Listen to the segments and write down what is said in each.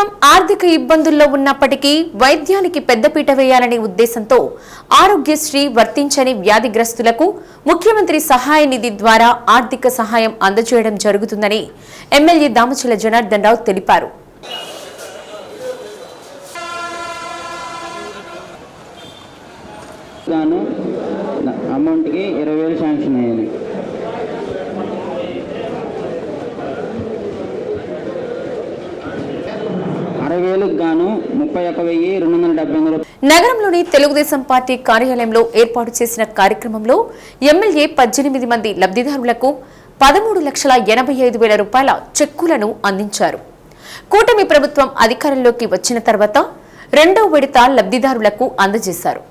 ప్రభుత్వం ఆర్థిక ఇబ్బందుల్లో ఉన్నప్పటికీ వైద్యానికి పెద్దపీట వేయాలనే ఉద్దేశంతో ఆరోగ్యశ్రీ వర్తించని వ్యాధిగ్రస్తులకు ముఖ్యమంత్రి సహాయ నిధి ద్వారా ఆర్థిక సహాయం అందజేయడం జరుగుతుందని ఎమ్మెల్యే దామచల జనార్దన్ రావు తెలిపారు. అమౌంట్కి ఇరవై వేలు శాంక్షన్ అయ్యింది అరవై వేలకు గాను ముప్పై వెయ్యి రెండు వందల డెబ్బై నగరంలోని తెలుగుదేశం పార్టీ కార్యాలయంలో ఏర్పాటు చేసిన కార్యక్రమంలో ఎమ్మెల్యే పద్దెనిమిది మంది లబ్ధిదారులకు పదమూడు లక్షల ఎనభై ఐదు వేల రూపాయల చెక్కులను అందించారు. కూటమి ప్రభుత్వం అధికారంలోకి వచ్చిన తర్వాత రెండో విడత లబ్ధిదారులకు అందజేశారు.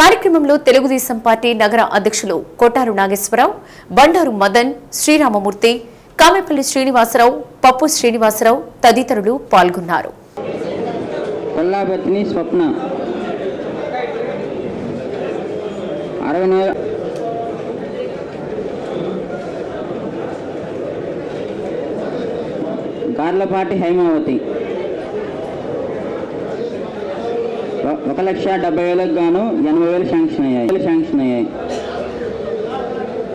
కార్యక్రమంలో తెలుగుదేశం పార్టీ నగర అధ్యక్షులు కోటారు నాగేశ్వరరావు బండారు మదన్ శ్రీరామమూర్తి కామెపల్లి శ్రీనివాసరావు పప్పు శ్రీనివాసరావు తదితరులు పాల్గొన్నారు. కొల్లాబత్తిని స్వప్న. అరవై నెల. గార్లపాటి హైమావతి. ఒక లక్ష డెబ్బై వేలకు గాను ఎనభై వేలు శాంక్షన్ అయ్యాయి. శాంక్షన్ అయ్యాయి.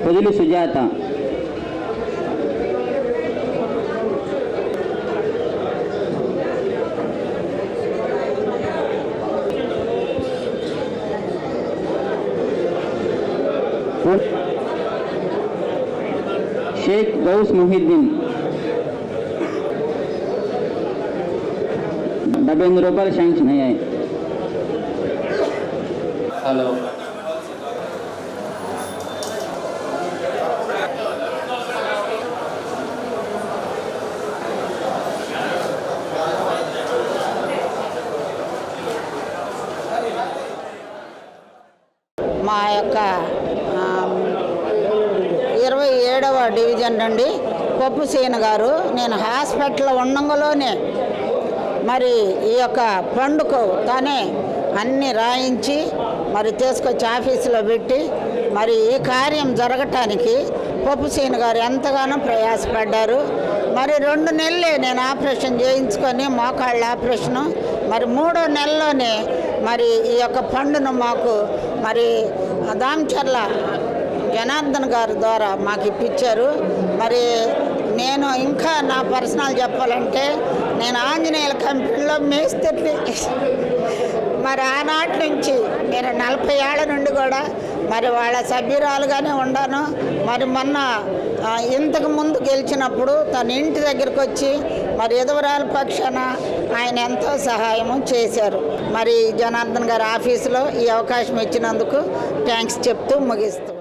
పొదిలి సుజాత. షేక్ గౌస్ మొహిద్దీన్ డెబ్బై ఎనిమిది రూపాయలు శాంక్షన్ అయ్యాయి హలో మా యొక్క ఆ, ఇరవై ఏడవ డివిజన్ నుండి పప్పు సీన గారు నేను హాస్పిటల్లో ఉండంగలోనే మరి ఈ యొక్క పండుకు తానే అన్ని రాయించి మరి తీసుకొచ్చి ఆఫీసులో పెట్టి మరి ఈ కార్యం జరగటానికి పప్పు సీన గారు ఎంతగానో ప్రయాసపడ్డారు. మరి రెండు నెలలే నేను ఆపరేషన్ చేయించుకొని మోకాళ్ళ ఆపరేషను మరి మూడో నెలలోనే మరి ఈ యొక్క పండును మాకు మరి దామచర్ల జనార్దన్ గారి ద్వారా మాకు ఇప్పించారు. మరి నేను ఇంకా నా పర్సనల్ చెప్పాలంటే నేను ఆంజనేయుల కంపెనీలో మేస్త్రి మరి ఆనాటి నుంచి నేను నలభై ఏళ్ళ నుండి కూడా మరి వాళ్ళ సభ్యురాలుగానే ఉన్నాను మరి మొన్న ఇంతకు ముందు గెలిచినప్పుడు తన ఇంటి దగ్గరికి వచ్చి మరి ఎదువరాల పక్షాన ఆయన ఎంతో సహాయము చేశారు. మరి జనార్దన్ గారి ఆఫీసులో ఈ అవకాశం ఇచ్చినందుకు థ్యాంక్స్ చెప్తూ ముగిస్తూ